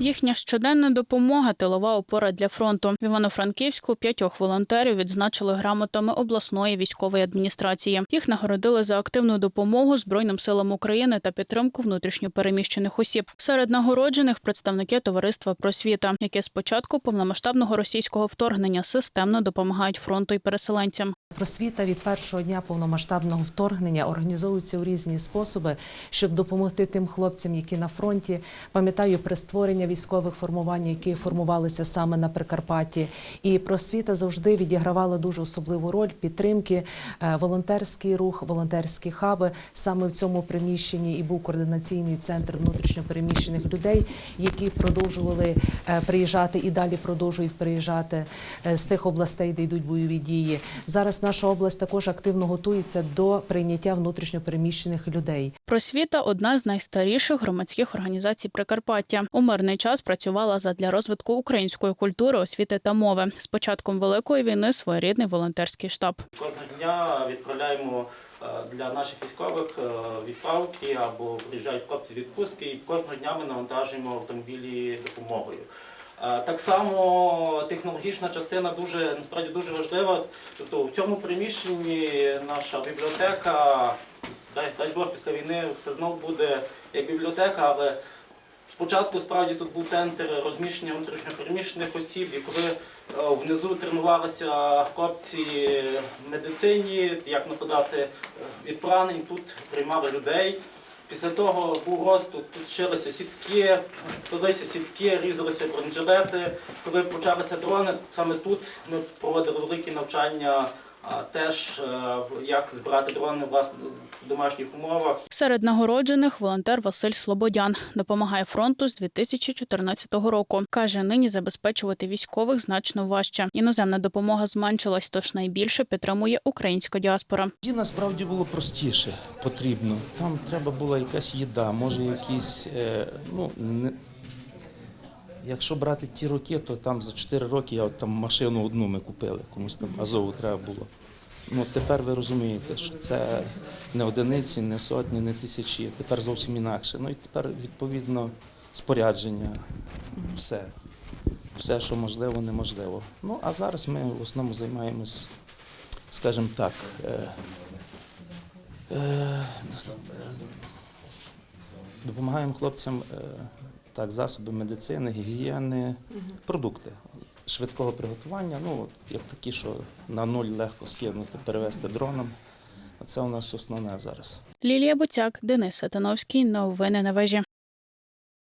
Їхня щоденна допомога тилова опора для фронту. В Івано-Франківську п'ятьох волонтерів відзначили грамотами обласної військової адміністрації. Їх нагородили за активну допомогу Збройним силам України та підтримку внутрішньопереміщених осіб. Серед нагороджених представники товариства Просвіта, яке з початку повномасштабного російського вторгнення системно допомагають фронту і переселенцям. Просвіта від першого дня повномасштабного вторгнення організовується у різні способи, щоб допомогти тим хлопцям, які на фронті. Пам'ятаю при створенні військових формувань, які формувалися саме на Прикарпатті. І просвіта завжди відігравала дуже особливу роль підтримки, е, волонтерський рух, волонтерські хаби. Саме в цьому приміщенні і був координаційний центр внутрішньопереміщених людей, які продовжували е, приїжджати і далі продовжують приїжджати е, з тих областей, де йдуть бойові дії. Зараз наша область також активно готується до прийняття внутрішньопереміщених людей. Просвіта одна з найстаріших громадських організацій Прикарпаття. У мирний час працювала задля розвитку української культури, освіти та мови. З початком великої війни своєрідний волонтерський штаб. Кожного дня відправляємо е, для наших військових е, відправки або приїжджають хлопці відпустки, і кожного дня ми навантажуємо автомобілі допомогою. Е, Так само технологічна частина дуже насправді дуже важлива. Тобто в цьому приміщенні наша бібліотека, дай, дай Бог після війни все знов буде як бібліотека, але Спочатку справді тут був центр розміщення внутрішньопереміщених осіб, і коли е, внизу тренувалися хлопці в медицині, як нападати е, від поранень, тут приймали людей. Після того був розвиток, тут шилися сітки, пилися сітки, різалися бронежилети. Коли почалися дрони, саме тут ми проводили великі навчання теж, е, як збирати дрони власне в домашніх умовах. Серед нагороджених волонтер Василь Слободян допомагає фронту з 2014 року. каже, нині забезпечувати військових значно важче. Іноземна допомога зменшилась, тож найбільше підтримує українська діаспора. Тоді насправді було простіше потрібно. Там треба була якась їда, може якісь, е, ну не. Якщо брати ті роки, то там за 4 роки я от там машину одну ми купили, комусь там Азову треба було. Ну тепер ви розумієте, що це не одиниці, не сотні, не тисячі. Тепер зовсім інакше. Ну і тепер відповідно спорядження, все. Все, що можливо, неможливо. Ну а зараз ми в основному займаємось, скажімо так. Е, е, допомагаємо хлопцям е, так, засоби медицини, гігієни, продукти швидкого приготування. Ну, от, як такі, що на нуль легко скинути, перевезти дроном. Це у нас основне зараз. Лілія Буцяк, Денис Сатановський. Новини на вежі.